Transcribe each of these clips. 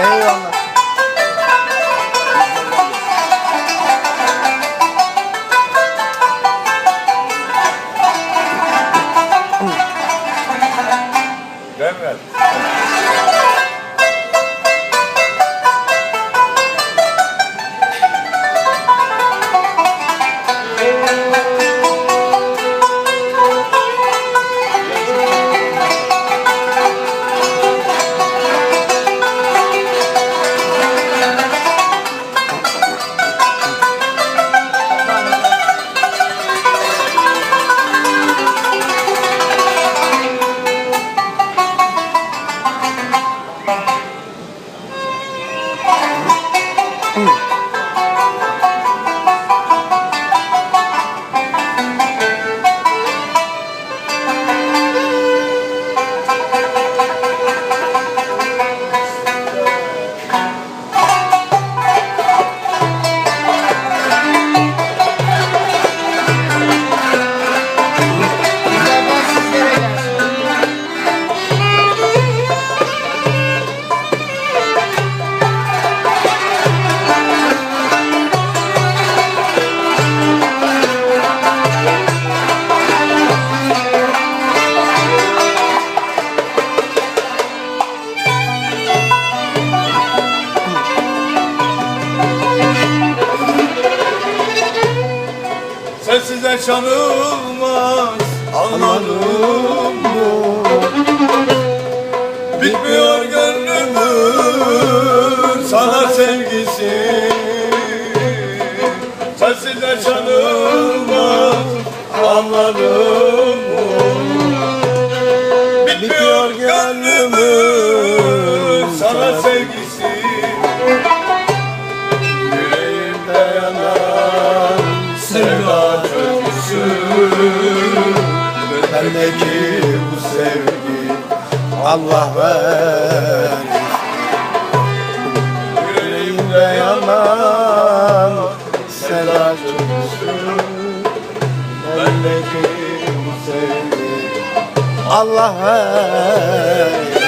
Eyvallah. Demel. Sensiz yaşanılmaz anladım bu. Bitmiyor gönlümün sana sevgisi Bendeki bu sevgi Allah ver. Yüreğimde Yanan sevda kötüsü. Bendeki bu sevgi Allah ver.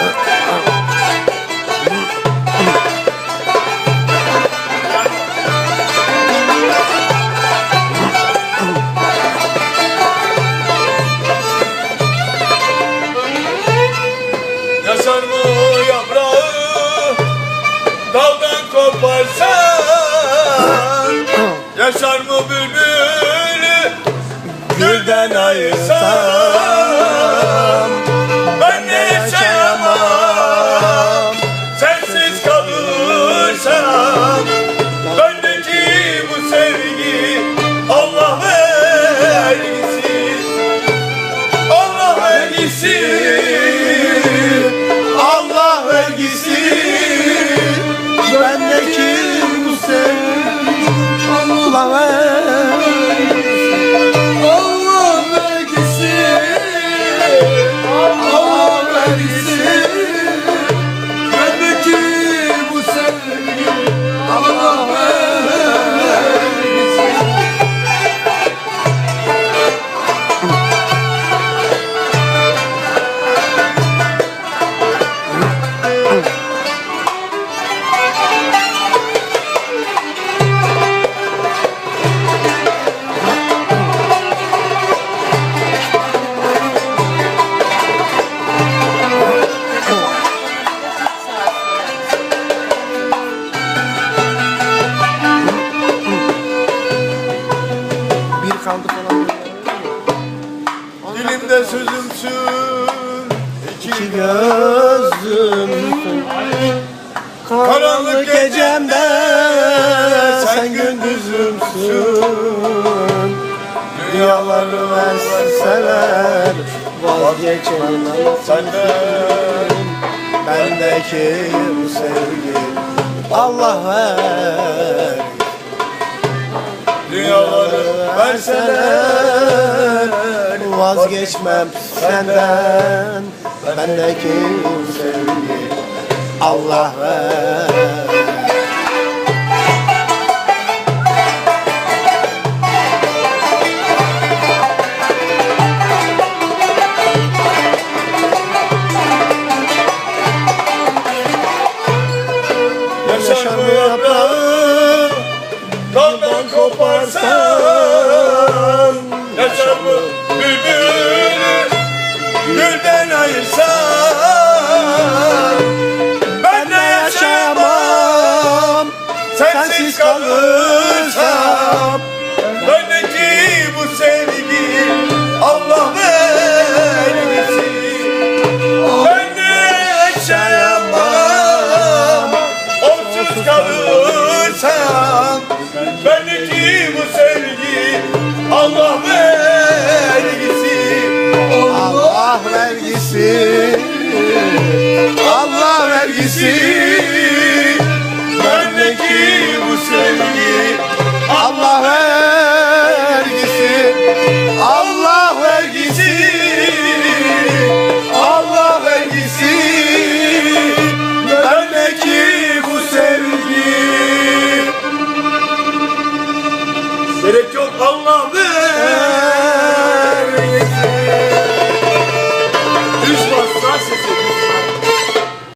Kaldı falan. Dilimde sözümsün iki gözüm. Karanlık gecemde sen gündüzümsün Dünyaları verseler vazgeçemem. Senden Bendeki bu sevgi Allah ver Dünyaları verseler Vazgeçmem senden. Bendeki sevgi Allah ver yaprağı vergisi Allah vergisi. Allah vergisi